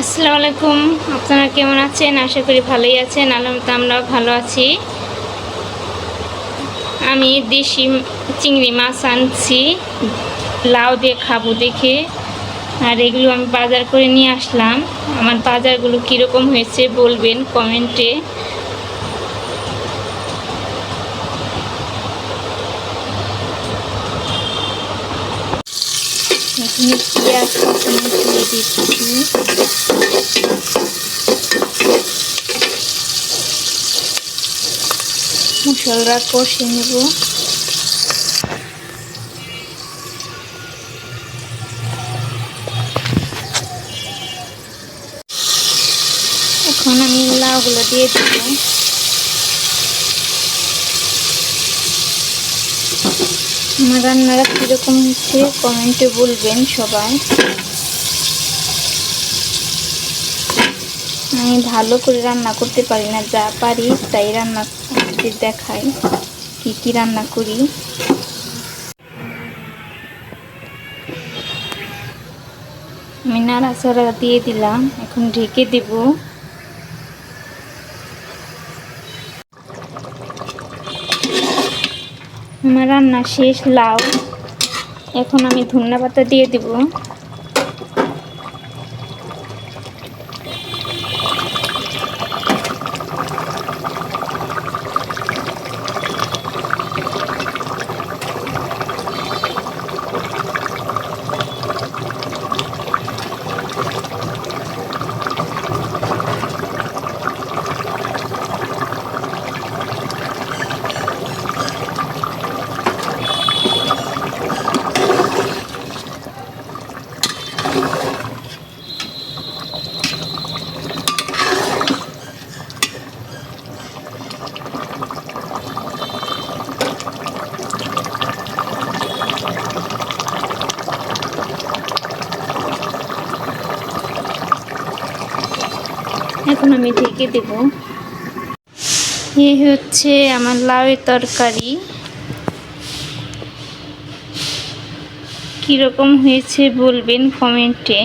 আসসালামু আলাইকুম। আপনারা কেমন আছেন? আশা করি ভালোই আছেন। আলম তো আমরাও ভালো আছি। আমি দেশি চিংড়ি মাছ আনছি। লাউ দিয়ে খাব দেখে। আর এগুলো আমি বাজার করে নিয়ে আসলাম। আমার বাজারগুলো কীরকম হয়েছে বলবেন কমেন্টে। এখানে পেঁয়াজ দিচ্ছি মশলা কষে নেব এখন আমি লাউগুলো দিয়ে দেব আমার রান্নাটা কীরকম হচ্ছে? কমেন্টে বলবেন সবাই। আমি ভালো করে রান্না করতে পারি না, যা পারি তাই রান্না দেখাই কি কি রান্না করি। আমি নাড়াচাড়া দিয়ে দিলাম, এখন ঢেকে দেব। আমার রান্না শেষ লাউ। এখন আমি ধন্যবাদ দিয়ে দেবো। এখন আমি ঢেকে দেব। এ হচ্ছে আমার লাউয়ের তরকারি। কীরকম হয়েছে বলবেন কমেন্টে।